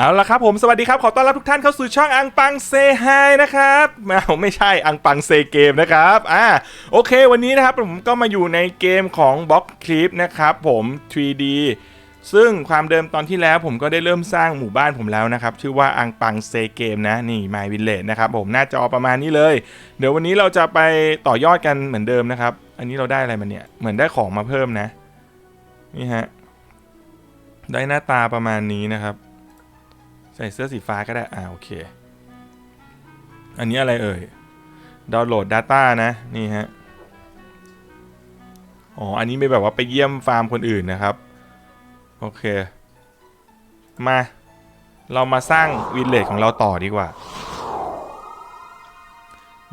เอาละครับผมสวัสดีครับ ขอต้อนรับทุกท่านเข้าสู่ช่องอังปังเซไฮนะครับไม่เอาไม่ใช่อังปังเซเกมนะครับอ่าโอเค วันนี้นะครับผมก็มาอยู่ในเกมของบล็อกคลิปนะครับผม 3D ซึ่งความเดิมตอนที่แล้วผมก็ได้เริ่มสร้างหมู่บ้านผมแล้วนะครับ ชื่อว่าอังปังเซเกมนะ นี่ My Village นะครับผมหน้าจอประมาณนี้เลย เดี๋ยววันนี้เราจะไปต่อยอดกันเหมือนเดิมนะครับ อันนี้เราได้อะไรมาเนี่ยเหมือนได้ของมาเพิ่มนะนี่ฮะได้หน้าตาประมาณนี้นะครับ ส่เสื้อสีฟ้าก็ได้ อ่าโอเค อันนี้อะไรเอ่ย ดาวน์โหลด Data นะ นี่ฮะ อ๋อ อันนี้ไม่แบบว่าไปเยี่ยมฟาร์มคนอื่นนะครับ โอเค มา เรามาสร้างวินเลจของเราต่อดีกว่า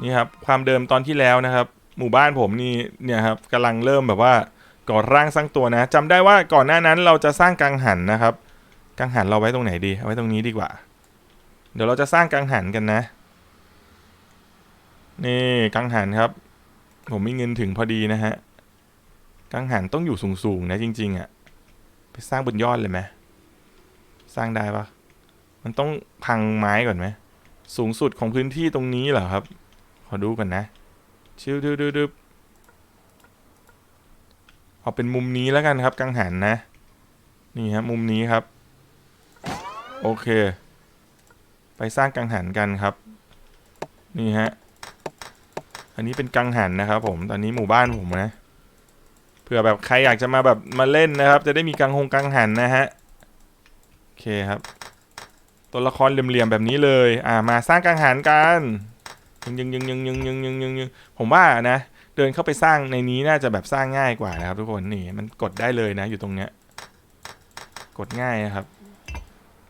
นี่ครับ ความเดิมตอนที่แล้วนะครับ หมู่บ้านผมนี่ เนี่ยครับกำลังเริ่มแบบว่าก่อร่างสร้างตัวนะจำได้ว่าก่อนหน้านั้นเราจะสร้างกังหันนะครับ กังหันเราไว้ตรงไหนดี เอาไว้ตรงนี้ดีกว่า เดี๋ยวเราจะสร้างกังหันกันนะ นี่กังหันครับ ผมมีเงินถึงพอดีนะฮะ กังหันต้องอยู่สูงๆนะจริงๆอะ่ะ ไปสร้างบนยอดเลยไหมสร้างได้ปะมันต้องพังไม้ก่อนไหม สูงสุดของพื้นที่ตรงนี้เหรอครับ ขอดูก่อนนะ ชิวดึบๆเอาเป็นมุมนี้แล้วกันครับ กังหันนะ นี่ครับมุมนี้ครับ โอเค ไปสร้างกังหันกันครับ นี่ฮะ อันนี้เป็นกังหันนะครับ ผม ตอนนี้หมู่บ้านผมนะ เผื่อแบบใครอยากจะมาแบบมาเล่นนะครับ จะได้มีกังหงกังหันนะฮะ โอเคครับ ตัวละครเหลี่ยมๆแบบนี้เลย อ่า มาสร้างกังหันกันยังยังยังยังยังยังยังยังยังผมว่านะ เดินเข้าไปสร้างในนี้น่าจะแบบสร้างง่ายกว่านะครับ ทุกคนนี่มันกดได้เลยนะ อยู่ตรงเนี้ย กดง่ายนะครับ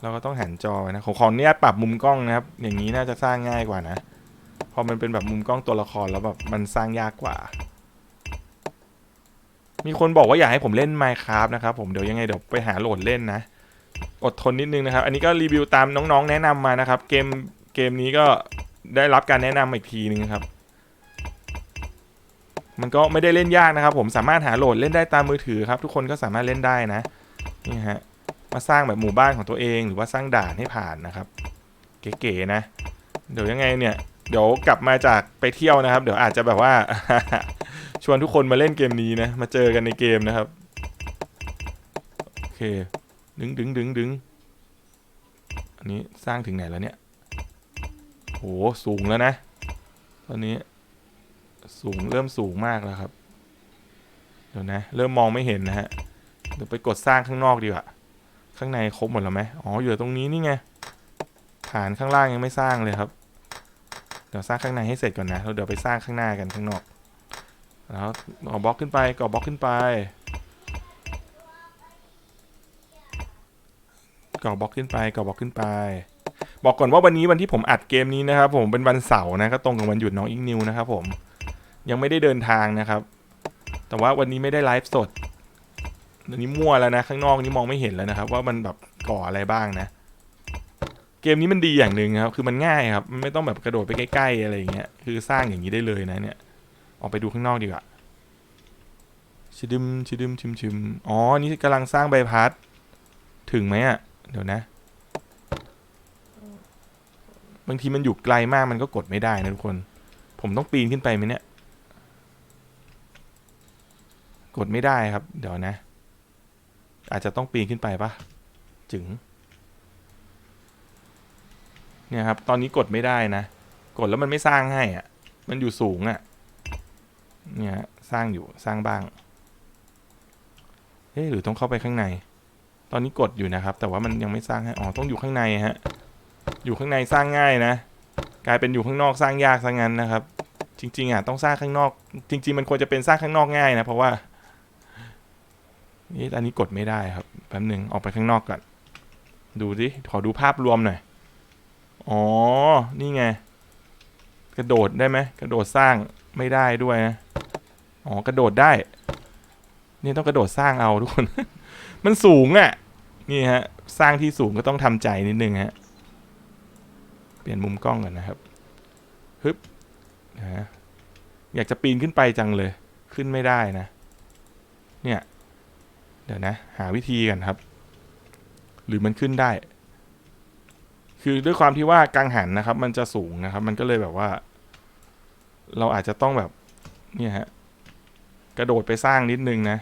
เราก็ต้องหันจอไว้นะผมขออนุญาตปรับมุมกล้องนะครับ อย่างนี้น่าจะสร้างง่ายกว่านะ พอมันเป็นแบบมุมกล้องตัวละครแล้วแบบมันสร้างยากกว่า มีคนบอกว่าอยากให้ผมเล่น Minecraft นะครับ ผมเดี๋ยวยังไงเดี๋ยวไปหาโหลดเล่นนะ อดทนนิดนึงนะครับ อันนี้ก็รีวิวตามน้องๆ แนะนำมานะครับ เกมเกมนี้ก็ได้รับการแนะนำอีกทีนึงครับ มันก็ไม่ได้เล่นยากนะครับ ผมสามารถหาโหลดเล่นได้ตามมือถือครับ ทุกคนก็สามารถเล่นได้นะนี่ฮะ มาสร้างแบบหมู่บ้านของตัวเองหรือว่าสร้างด่านให้ผ่านนะครับ เก๋ๆนะ เดี๋ยวยังไงเนี่ย เดี๋ยวกลับมาจากไปเที่ยวนะครับ เดี๋ยวอาจจะแบบว่า ชวนทุกคนมาเล่นเกมนี้นะ มาเจอกันในเกมนะครับ โอเค ดึงดึงดึงดึงอันนี้สร้างถึงไหนแล้วเนี่ยโหสูงแล้วนะ ตอนนี้ สูงเริ่มสูงมากแล้วครับ เดี๋ยวนะ เริ่มมองไม่เห็นนะฮะ เดี๋ยวไปกดสร้างข้างนอกดีกว่า ข้างในครบหมดแล้วไหมอ๋ออยู่ตรงนี้นี่ไง ฐานข้างล่างยังไม่สร้างเลยครับ เดี๋ยวสร้างข้างในให้เสร็จก่อนนะแล้วเดี๋ยวไปสร้างข้างหน้ากันข้างนอก แล้วก่อบล็อกขึ้นไปก่อบล็อกขึ้นไปก่อบล็อกขึ้นไปก่อบล็อกขึ้นไป บอกก่อนว่าวันนี้วันที่ผมอัดเกมนี้นะครับ ผมเป็นวันเสาร์นะก็ตรงกับวันหยุดน้องอิงนิวนะครับผมยังไม่ได้เดินทางนะครับ แต่ว่าวันนี้ไม่ได้ไลฟ์สด อันนี้มั่วแล้วนะ ข้างนอกนี่มองไม่เห็นแล้วนะครับ ว่ามันแบบก่ออะไรบ้างนะ เกมนี้มันดีอย่างหนึ่งครับ คือมันง่ายครับ ไม่ต้องแบบกระโดดไปใกล้ๆอะไรอย่างเงี้ย คือสร้างอย่างนี้ได้เลยนะเนี่ย ออกไปดูข้างนอกดีกว่าชิดึมชิดึมชิมชิมอ๋อ นี่กำลังสร้างใบพัด ถึงไหมอะ เดี๋ยวนะ บางทีมันอยู่ไกลมากมันก็กดไม่ได้นะทุกคน ผมต้องปีนขึ้นไปไหมเนี่ย กดไม่ได้ครับ เดี๋ยวนะ อาจจะต้องปีนขึ้นไปปะจึง เนี่ยครับ ตอนนี้กดไม่ได้นะ กดแล้วมันไม่สร้างให้อะ่ะ มันอยู่สูงอะ่ะ เนี่ยสร้างอยู่สร้างบ้าง เอ๊หรือต้องเข้าไปข้างใน ตอนนี้กดอยู่นะครับ แต่ว่ามันยังไม่สร้างให้ อ๋อ ต้องอยู่ข้างในฮะ อยู่ข้างในสร้างง่ายนะ กลายเป็นอยู่ข้างนอกสร้างยากซะงั้นนะครับ จริง ๆอะต้องสร้างข้างนอก จริง ๆ มันควรจะเป็นสร้างข้างนอกง่ายนะ เพราะว่า นี่อันนี้กดไม่ได้ครับแป๊บหนึ่งออกไปข้างนอกก่อน ดูดิขอดูภาพรวมหน่อย อ๋อ นี่ไง กระโดดได้ไหมกระโดดสร้างไม่ได้ด้วยนะ อ๋อ กระโดดได้ นี่ต้องกระโดดสร้างเอาทุกคน มันสูงอะ่ะ นี่ฮะ สร้างที่สูงก็ต้องทำใจนิดนึงฮะ เปลี่ยนมุมกล้องก่อนนะครับ ฮึบนะอยากจะปีนขึ้นไปจังเลย ขึ้นไม่ได้นะ เนี่ย เดี๋ยวนะ หาวิธีกันครับ หรือมันขึ้นได้ คือด้วยความที่ว่ากังหันนะครับ มันจะสูงนะครับ มันก็เลยแบบว่า เราอาจจะต้องแบบเนี่ยฮะกระโดดไปสร้างนิดนึงนะ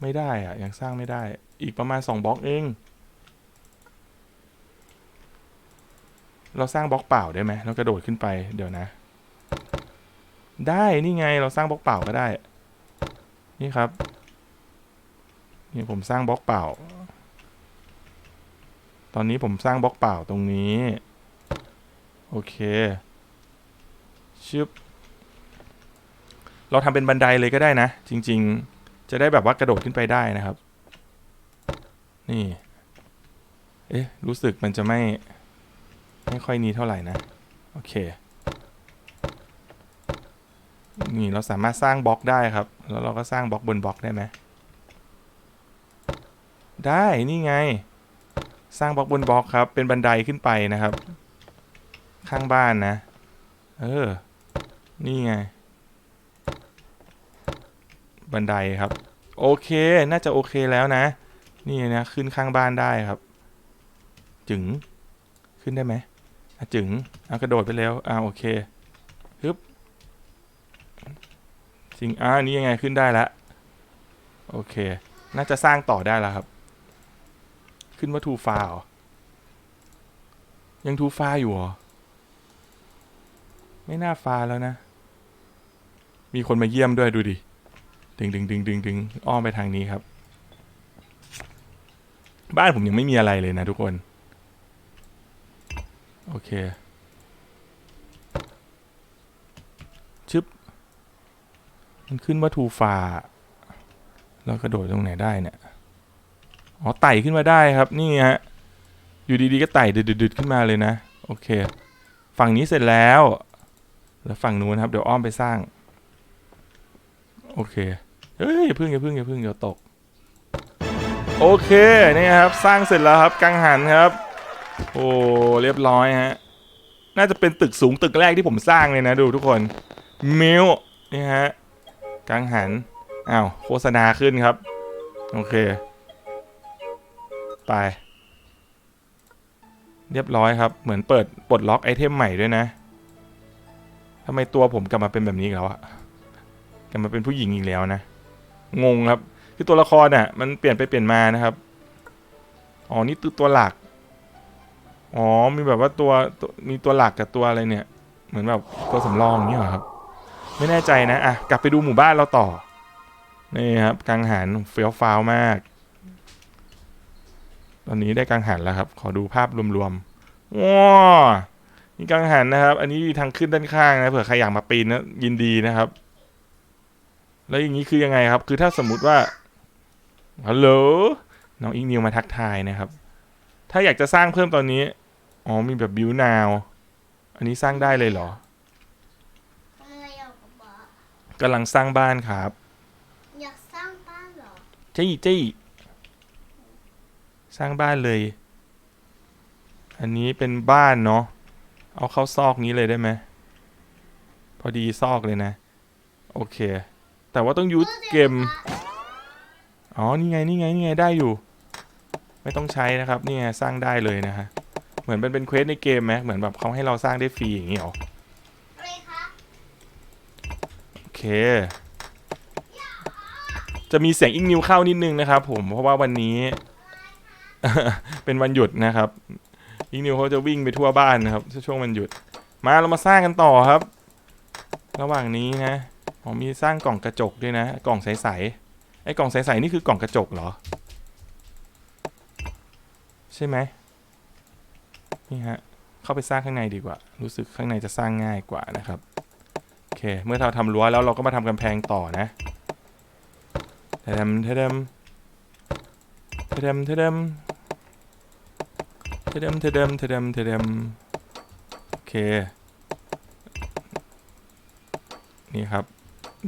ไม่ได้อะยังสร้างไม่ได้ อีกประมาณสองบล็อกเอง เราสร้างบล็อกเปล่าได้ไหมเรากระโดดขึ้นไปเดี๋ยวนะ ได้นี่ไงเราสร้างบล็อกเปล่าก็ได้ นี่ครับ นี่ผมสร้างบล็อกเปล่า ตอนนี้ผมสร้างบล็อกเปล่าตรงนี้ โอเคชึบเราทำเป็นบันไดเลยก็ได้นะ จริง ๆ จะได้แบบว่ากระโดดขึ้นไปได้นะครับ นี่ เอ๊ะ รู้สึกมันจะไม่ ไม่ค่อยนี้เท่าไหร่นะ โอเค นี่เราสามารถสร้างบล็อกได้ครับ แล้วเราก็สร้างบล็อกบนบล็อกได้ไหมได้นี่ไง สร้างบล็อกบนบล็อกครับ เป็นบันไดขึ้นไปนะครับ ข้างบ้านนะ เออ นี่ไง บันไดครับ โอเค น่าจะโอเคแล้วนะ นี่นะ ขึ้นข้างบ้านได้ครับ จึง ขึ้นได้ไหมจึงเอะกระโดดไปแล้วอ่าโอเคฮึบ จริงอ่านี่ยังไงขึ้นได้แล้วโอเค น่าจะสร้างต่อได้แล้วครับ ขึ้นว่าทูฟาเหรอยังทูฟาอยู่เหรอ ไม่น่าฟาแล้วนะ มีคนมาเยี่ยมด้วยดูดิ ดึงดึงดึงดึงดึงอ้อมไปทางนี้ครับ บ้านผมยังไม่มีอะไรเลยนะทุกคน โอเค ชึบ มันขึ้นว่าทูฟาแล้วกระโดดตรงไหนได้เนี่ย อ๋อไต่ขึ้นมาได้ครับนี่ฮะ อยู่ดีๆก็ไต่ดึดๆขึ้นมาเลยนะ โอเค ฝั่งนี้เสร็จแล้ว แล้วฝั่งนู้นครับ เดี๋ยวอ้อมไปสร้าง โอเค เฮ้ยอย่าพึ่งอย่าพึ่งอย่าพึ่งเดี๋ยวตก โอเคนี่ครับ สร้างเสร็จแล้วครับกังหันครับ โอ้เรียบร้อยฮะ น่าจะเป็นตึกสูงตึกแรกที่ผมสร้างเลยนะ ดูทุกคนมิวนี่ฮะ กังหัน อ้าว โฆษณาขึ้นครับ โอเค ไป เรียบร้อยครับ เหมือนเปิดปลดล็อกไอเทมใหม่ด้วยนะทำไมตัวผมกลับมาเป็นแบบนี้แล้วอะกลับมาเป็นผู้หญิงอีกแล้วนะ งงครับ คือตัวละครน่ะ มันเปลี่ยนไปเปลี่ยนมานะครับ อ๋อ นี่ตัวตัวหลัก อ๋อ มีแบบว่าตัวตวมีตัวหลักกับตัวอะไรเนี่ย เหมือนแบบตัวสำรองนี้เหรอครับ ไม่แน่ใจนะอะกลับไปดูหมู่บ้านเราต่อนี่ครับกังหันเฟี้ยวฟ้าวมาก ตอนนี้ได้กังหันแล้วครับ ขอดูภาพรวมๆว้านี่กังหันนะครับ อันนี้ทางขึ้นด้านข้างนะเผื่อใครอยากมาปีนนะยินดีนะครับ แล้วอย่างนี้คือยังไงครับ คือถ้าสมมุติว่าฮัลโหลน้องอิงนิวมาทักทายนะครับ ถ้าอยากจะสร้างเพิ่มตอนนี้ อ๋อมีแบบบิวนาว อันนี้สร้างได้เลยเหรอ ทำไมอยากกับบ้าน กำลังสร้างบ้านครับ อยากสร้างบ้านเหรอจี้จี้สร้างบ้านเลย อันนี้เป็นบ้านเนาะ เอาเข้าซอกนี้เลยได้ไหม พอดีซอกเลยนะ โอเค แต่ว่าต้องยูสเกม อ๋อ นี่ไง นี่ไง นี่ไง ได้อยู่ ไม่ต้องใช้นะครับ นี่ไง สร้างได้เลยนะฮะ เหมือนเป็นเป็นเควสในเกมไหมเหมือนแบบเขาให้เราสร้างได้ฟรีอย่างนี้หรอ อะไรคะ โอ เค จะมีเสียงอิงนิวเข้านิดนึงนะครับผมเพราะว่าวันนี้ เป็นวันหยุดนะครับอิงนิวเขาจะวิ่งไปทั่วบ้านนะครับช่วงวันหยุด มาเรามาสร้างกันต่อครับ ระหว่างนี้นะผมมีสร้างกล่องกระจกด้วยนะ กล่องใสๆไอ้กล่องใสๆนี่คือกล่องกระจกเหรอ ใช่ไหมนี่ฮะเข้าไปสร้างข้างในดีกว่า รู้สึกข้างในจะสร้างง่ายกว่านะครับ เค เมื่อเราทำรั้วแล้วเราก็มาทำกำแพงต่อนะเทเดมเทเดมเทเดมเทเดมเทเดมเทเดมเทเดมเทเดมโอเค นี่ครับ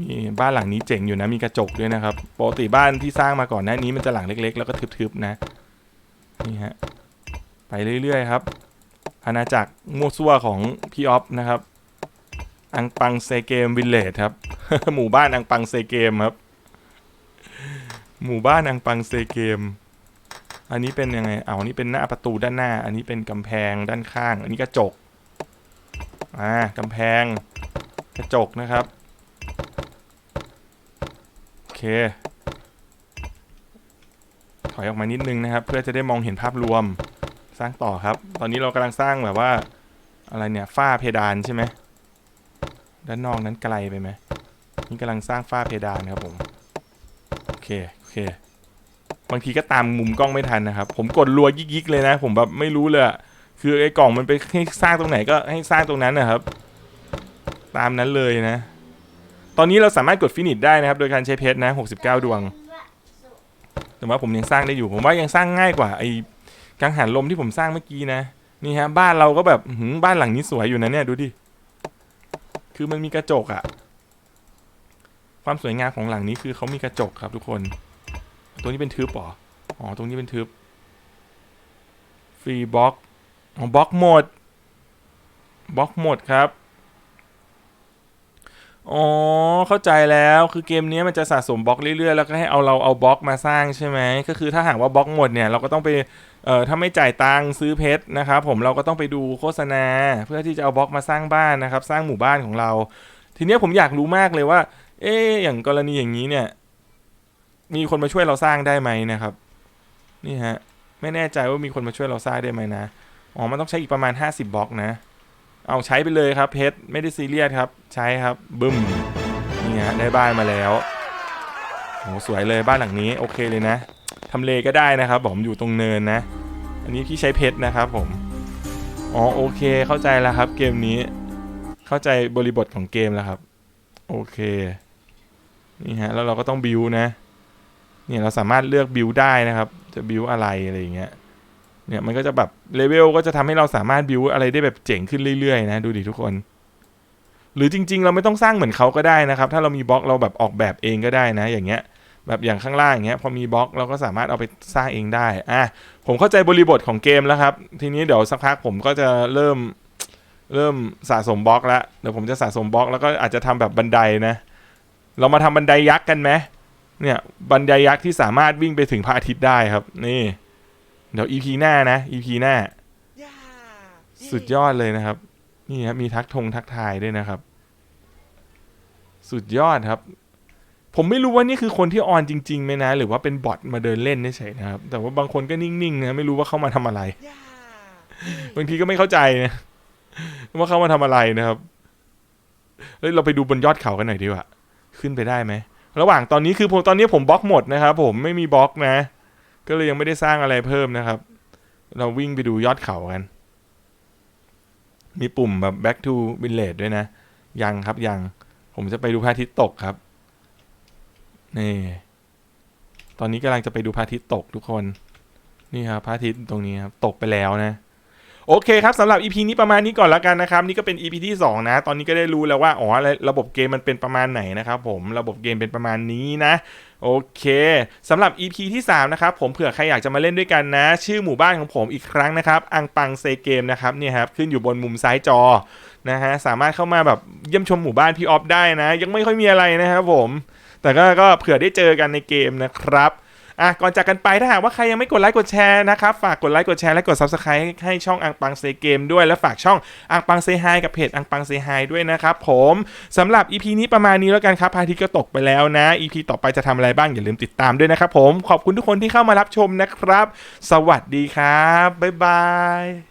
มีบ้านหลังนี้เจ๋งอยู่นะ มีกระจกด้วยนะครับปกติบ้านที่สร้างมาก่อนหน้านี้มันจะหลังเล็ก ๆ แล้วก็ทึบๆนะ นี่ฮะ ไปเรื่อยๆครับอาณาจักรมั่วซั่วของพี่ออฟนะครับ อังปังเซเกมวิลเลจครับ หมู่บ้านอังปังเซเกมครับ หมู่บ้านอังปังเซเกม อันนี้เป็นยังไงเอาอันนี้เป็นหน้าประตูด้านหน้า อันนี้เป็นกำแพงด้านข้าง อันนี้กระจก อ่ากำแพง กระจกนะครับ โอเค ถอยออกมานิดนึงนะครับ เพื่อจะได้มองเห็นภาพรวม สร้างต่อครับ ตอนนี้เรากำลังสร้างแบบว่า อะไรเนี่ย ฝ้าเพดานใช่ไหม ด้านนอกนั้นไกลไปไหมนี่กำลังสร้างฝ้าเพดานครับผม โอเค โอเค บางทีก็ตามมุมกล้องไม่ทันนะครับ ผมกดรัวยิกๆเลยนะ ผมแบบไม่รู้เลย คือไอ้กล่องมันไปให้สร้างตรงไหนก็ให้สร้างตรงนั้นนะครับ ตามนั้นเลยนะ ตอนนี้เราสามารถกดฟินิชได้นะครับ โดยการใช้เพชรนะ 69 ดวง แต่ว่าผมยังสร้างได้อยู่ ผมว่ายังสร้างง่ายกว่าไอ้กังหันลมที่ผมสร้างเมื่อกี้นะ นี่ฮะ บ้านเราก็แบบบ้านหลังนี้สวยอยู่นะเนี่ย ดูดิ คือมันมีกระจกอะความสวยงามของหลังนี้คือเขามีกระจกครับทุกคน ตรงนี้เป็นทึบเหรออ๋อ ตรงนี้เป็นทึบ ฟรีบล็อกอ๋อบล็อกหมด บล็อกหมดครับ อ๋อ เข้าใจแล้ว คือเกมนี้มันจะสะสมบล็อกเรื่อยๆ แล้วก็ให้เอาเราเอาบล็อกมาสร้างใช่ไหม ก็คือถ้าหากว่าบล็อกหมดเนี่ย เราก็ต้องไป เอ่อถ้าไม่จ่ายตังค์ซื้อเพชรนะครับผมเราก็ต้องไปดูโฆษณา เพื่อที่จะเอาบล็อกมาสร้างบ้านนะครับ สร้างหมู่บ้านของเรา ทีนี้ผมอยากรู้มากเลยว่า เอ๊อย่างกรณีอย่างนี้เนี่ย มีคนมาช่วยเราสร้างได้ไหมนะครับ นี่ฮะไม่แน่ใจว่ามีคนมาช่วยเราสร้างได้ไหมนะอ๋อมันต้องใช้อีกประมาณ 50บล็อกนะ เอาใช้ไปเลยครับเพชรไม่ได้ซีเรียสครับ ใช้ครับบึ้มนี่ฮะได้บ้านมาแล้วโหสวยเลยบ้านหลังนี้โอเคเลยนะ ทำเลก็ได้นะครับผมอยู่ตรงเนินนะ อันนี้พี่ใช้เพชรนะครับผม อ๋อโอเคเข้าใจแล้วครับ เกมนี้ เข้าใจบริบทของเกมแล้วครับ โอเค นี่ฮะแล้วเราก็ต้องบิวนะ เนี่ยเราสามารถเลือกบิวได้นะครับ จะบิวอะไรอะไรอย่างเงี้ย เนี่ยมันก็จะแบบเลเวลก็จะทำให้เราสามารถบิวอะไรได้แบบเจ๋งขึ้นเรื่อยๆนะดูดิทุกคนหรือจริง ๆ เราไม่ต้องสร้างเหมือนเขาก็ได้นะครับ ถ้าเรามีบล็อกเราแบบออกแบบเองก็ได้นะ อย่างเงี้ย แบบอย่างข้างล่างอย่างเงี้ยพอมีบล็อกเราก็สามารถเอาไปสร้างเองได้อะผมเข้าใจบริบทของเกมแล้วครับ ทีนี้เดี๋ยวสักพักผมก็จะเริ่มเริ่มสะสมบล็อกแล้วเดี๋ยวผมจะสะสมบล็อกแล้วก็อาจจะทำแบบบันไดนะ เรามาทำบันไดยักษ์กันไหมเนี่ยบันไดยักษ์ที่สามารถวิ่งไปถึงพระอาทิตย์ได้ครับ นี่ เดี๋ยว EP หน้านะ EP หน้า สุดยอดเลยนะครับ นี่ครับมีทักทงทักทายด้วยนะครับ สุดยอดครับ ผมไม่รู้ว่านี่คือคนที่ออนจริงๆไหมนะ หรือว่าเป็นบอทมาเดินเล่นเฉยๆนะครับ แต่ว่าบางคนก็นิ่งๆนะไม่รู้ว่าเข้ามาทำอะไร บางทีก็ไม่เข้าใจนะว่าเข้ามาทำอะไรนะครับเฮ้ยเราไปดูบนยอดเขากันหน่อยดีกว่าขึ้นไปได้ไหมระหว่างตอนนี้คือผมตอนนี้ผมบล็อกหมดนะครับ ผมไม่มีบล็อกนะ ก็เลยยังไม่ได้สร้างอะไรเพิ่มนะครับ เราวิ่งไปดูยอดเขากัน มีปุ่มแบบ back to village ด้วยนะ ยังครับยัง ผมจะไปดูพระอาทิตย์ตกครับ นี่ตอนนี้กำลังจะไปดูพระอาทิตย์ตกทุกคน นี่ครับพระอาทิตย์ตรงนี้ครับตกไปแล้วนะ โอเคครับสำหรับ EP นี้ประมาณนี้ก่อนแล้วกันนะครับ นี่ก็เป็น EP ที่ 2 นะ ตอนนี้ก็ได้รู้แล้วว่าอ๋อระบบเกมมันเป็นประมาณไหนนะครับผมระบบเกมเป็นประมาณนี้นะโอเคสำหรับ EP ที่ 3 นะครับ ผมเผื่อใครอยากจะมาเล่นด้วยกันนะ ชื่อหมู่บ้านของผมอีกครั้งนะครับอังปังเซเกมนะครับเนี่ยครับขึ้นอยู่บนมุมซ้ายจอนะฮะสามารถเข้ามาแบบเยี่ยมชมหมู่บ้านพี่ออฟได้นะ ยังไม่ค่อยมีอะไรนะครับผม แต่ก็ก็เผื่อได้เจอกันในเกมนะครับอะก่อนจากกันไปถ้าหากว่าใครยังไม่กดไลค์กดแชร์นะครับ ฝากกดไลค์กดแชร์และกด Subscribe ให้ให้ช่องอังปังเซเกมด้วยและฝากช่องอังปังเซฮกับเพจอังปังเซฮด้วยนะครับผมสำหรับ EP นี้ประมาณนี้แล้วกันครับพระอาทิตก็ตกไปแล้วนะ EP ต่อไปจะทำอะไรบ้างอย่าลืมติดตามด้วยนะครับผมขอบคุณทุกคนที่เข้ามารับชมนะครับ สวัสดีครับบ๊ายบาย